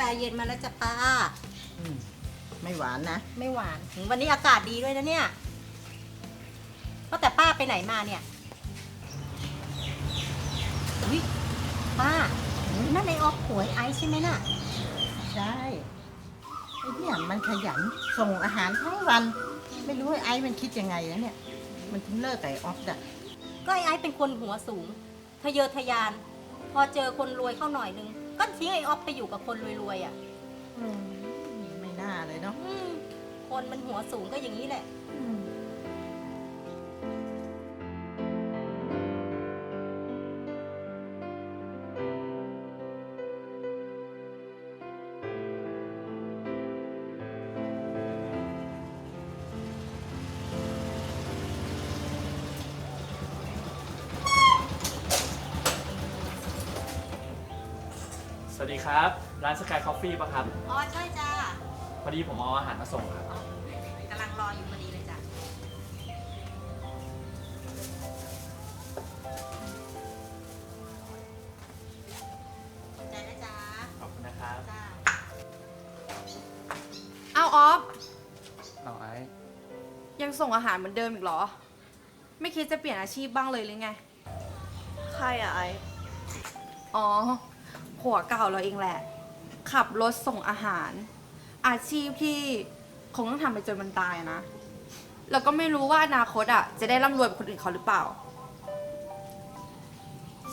แฟเย็นมาแล้วจ้ะป้า อืมไม่หวานนะ ไม่หวานถึงวันนี้อากาศดีด้วยนะเนี่ยว่าแต่ป้าไปไหนมาเนี่ยอุ๊ยป้านั่นในออฟหวยไอซ์ใช่ไหมน่ะ ใช่ไอ้เนี่ยมันขยันส่งอาหารทั้งวัน ไม่รู้ไอ้ไอ้มันคิดยังไงนะเนี่ย มันถึงเลิกกับไอ้ออฟอะก็ไอไอซ์เป็นคนหัวสูง ทะเยอทะยาน พอเจอคนรวยเข้าหน่อยนึง ก็ทิ้งไอออฟไปอยู่กับคนรวยๆอะ อืมไม่น่าเลยเนาะ อืมคนมันหัวสูงก็อย่างนี้แหละ สวัสดีครับ ร้านสกายคอฟฟี่ป่ะครับ อ๋อใช่จ้าพอดีผมเอาอาหารมาส่งครับ กำลังรออยู่พอดีเลยจ้ะขอบใจนะจ๊ะขอบคุณนะครับจ้าเอาออฟ เอาไอ้ยังส่งอาหารเหมือนเดิมอีกเหรอ ไม่คิดจะเปลี่ยนอาชีพบ้างเลยหรือไง ใครอะไออ๋อ ผัวเก่าเราเองแหละ ขับรถส่งอาหาร อาชีพที่คงต้องทำไปจนมันตายนะ แล้วก็ไม่รู้ว่าอนาคตอะ จะได้ร่ำรวยแบบคนอื่นเขาหรือเปล่า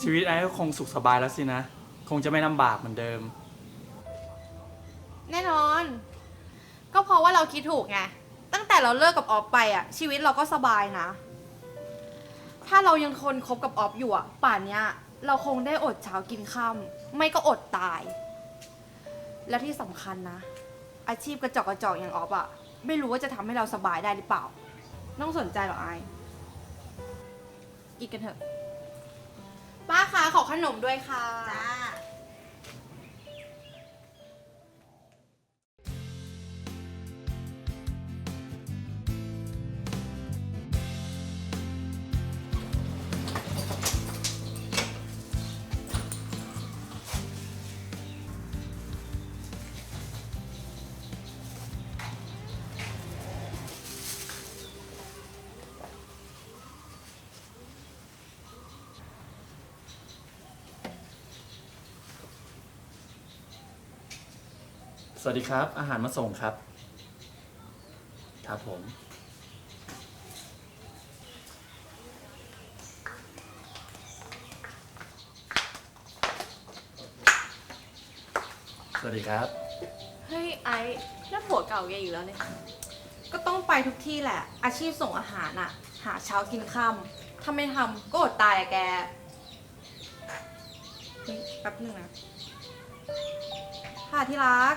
ชีวิตไอ้ก็คงสุขสบายแล้วสินะ คงจะไม่ลำบากเหมือนเดิม แน่นอน ก็เพราะว่าเราคิดถูกไง ตั้งแต่เราเลิกกับออฟไปอะ ชีวิตเราก็สบายนะ ถ้าเรายังทนคบกับออฟอยู่อะ ป่านเนี้ย เราคงได้อดเช้ากินค่ำไม่ก็อดตาย และที่สำคัญนะ อาชีพกระจอกกระจอกอย่างออฟอะไม่รู้ว่าจะทำให้เราสบายได้หรือเปล่า น้องสนใจเหรอไอกินกันเถอะ ป้าคะขอขนมด้วยค่ะ จ้า วัสดีครับ อาหารมาส่งครับ ครับผม สวัสดีครับ เฮ้ยไอแล้วผัวเก่าแกอยู่แล้วเนี่ย ก็ต้องไปทุกที่แหละ อาชีพส่งอาหารอะหาเช้ากินค่ำถ้าไม่ทำก็อดตายอะแกเฮ้ยแป๊บหนึงนะค่ะที่รัก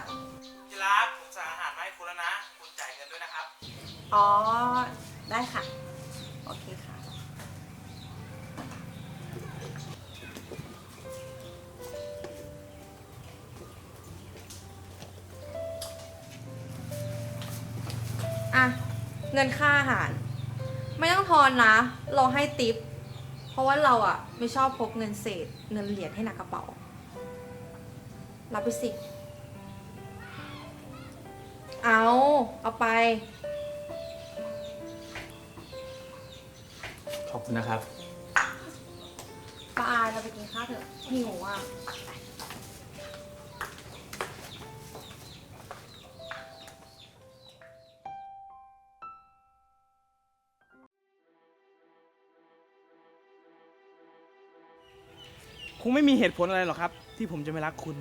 แล้วนะ คุณจ่ายเงินด้วยนะครับ อ๋อ ได้ค่ะ โอเคค่ะ อะ เงินค่าอาหาร ไม่ต้องทอนนะ เราให้ติป เพราะว่าเราอะ ไม่ชอบพกเงินเศษ เงินเหรียญให้หนักกระเป๋า รับไปสิ เอา เอาไป ขอบคุณนะครับป้าอายเราไปกินข้าวเถอะหิวอะ คงไม่มีเหตุผลอะไรหรอกครับ ที่ผมจะไม่รักคุณ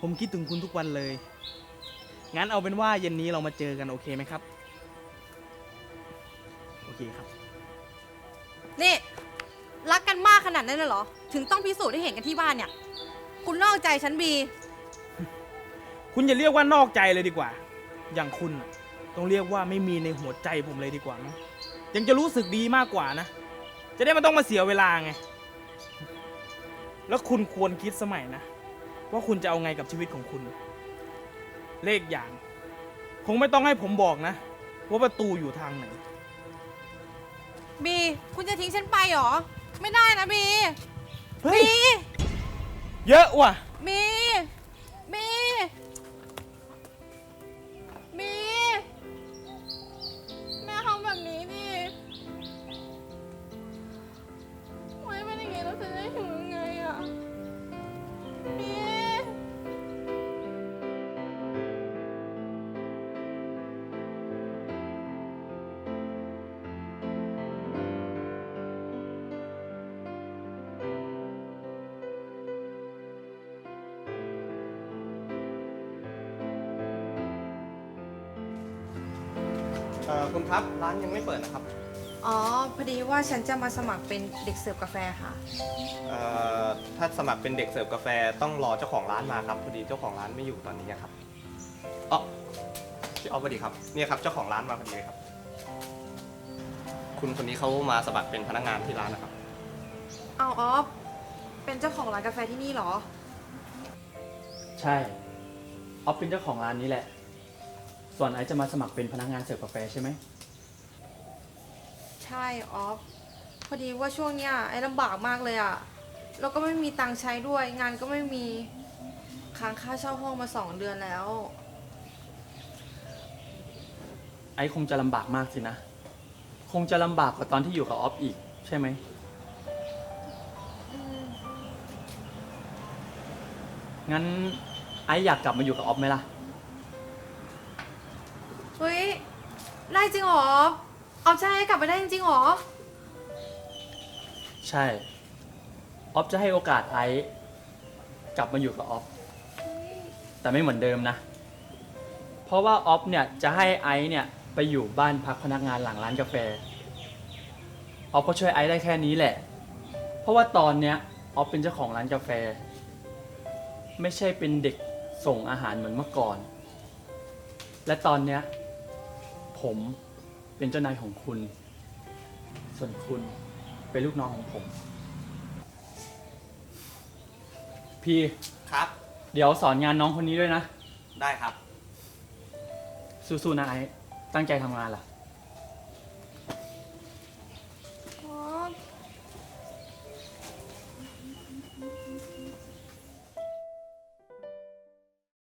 ผมคิดถึงคุณทุกวันเลย งั้นเอาเป็นว่าเย็นนี้เรามาเจอกันโอเคไหมครับ โอเคครับ นี่ รักกันมากขนาดนั้นเลยเหรอ ถึงต้องพิสูจน์ให้เห็นกันที่บ้านเนี่ย คุณนอกใจฉันบี คุณอย่าเรียกว่านอกใจเลยดีกว่า อย่างคุณน่ะต้องเรียกว่าไม่มีในหัวใจผมเลยดีกว่ามั้งยังจะรู้สึกดีมากกว่านะ จะได้ไมันต้องมาเสียเวลาไง แล้วคุณควรคิดสมัยนะ ว่าคุณจะเอาไงกับชีวิตของคุณ เลขอย่าง คงไม่ต้องให้ผมบอกนะ ว่าประตูอยู่ทางไหน บีคุณจะทิ้งฉันไปเหรอ ไม่ได้นะบีเฮ้ย บี เยอะว่ะ คุณครับ ร้านยังไม่เปิดนะครับ อ๋อ พอดีว่าฉันจะมาสมัครเป็นเด็กเสิร์ฟกาแฟค่ะ เอ่อ ถ้าสมัครเป็นเด็กเสิร์ฟกาแฟต้องรอเจ้าของร้านมาครับ พอดีเจ้าของร้านไม่อยู่ตอนนี้ครับอ๋อพี่ออฟสวัสดีครับ เนี่ยครับเจ้าของร้านมาพอดีเลยครับ คุณคนนี้เขามาสมัครเป็นพนักงานที่ร้านนะครับ เอาออฟเป็นเจ้าของร้านกาแฟที่นี่เหรอ ใช่ ออฟเป็นเจ้าของร้านนี้แหละ ส่วนไอซ์จะมาสมัครเป็นพนักงานเสิร์ฟกาแฟใช่ไหมใช่ออฟพอดีว่าช่วงเนี้ยไอ้ลำบากมากเลยอะแล้วก็ไม่มีตังค์ใช้ด้วย งานก็ไม่มีค้างค่าเช่าห้องมาสองเดือนแล้ว ไอซ์คงจะลำบากมากสินะ คงจะลำบากกว่าตอนที่อยู่กับออฟอีกใช่ไหม อืมงั้นไอซ์อยากกลับมาอยู่กับออฟไหมล่ะ ได้จริงเหรอออฟจะให้กลับไปได้จริงๆเหรอ ใช่ ออฟจะให้โอกาสไอซ์กลับมาอยู่กับออฟ แต่ไม่เหมือนเดิมนะ เพราะว่าออฟเนี่ยจะให้ไอซ์เนี่ยไปอยู่บ้านพักพนักงานหลังร้านกาแฟ ออฟก็ช่วยไอซ์ได้แค่นี้แหละ เพราะว่าตอนเนี้ยออฟเป็นเจ้าของร้านกาแฟ ไม่ใช่เป็นเด็กส่งอาหารเหมือนเมื่อก่อน และตอนเนี้ย ผมเป็นเจ้านายของคุณ ส่วนคุณเป็นลูกน้องของผม พี่ครับ เดี๋ยวสอนงานน้องคนนี้ด้วยนะ ได้ครับ สู้ๆนะไอ้ตั้งใจทำงานล่ะ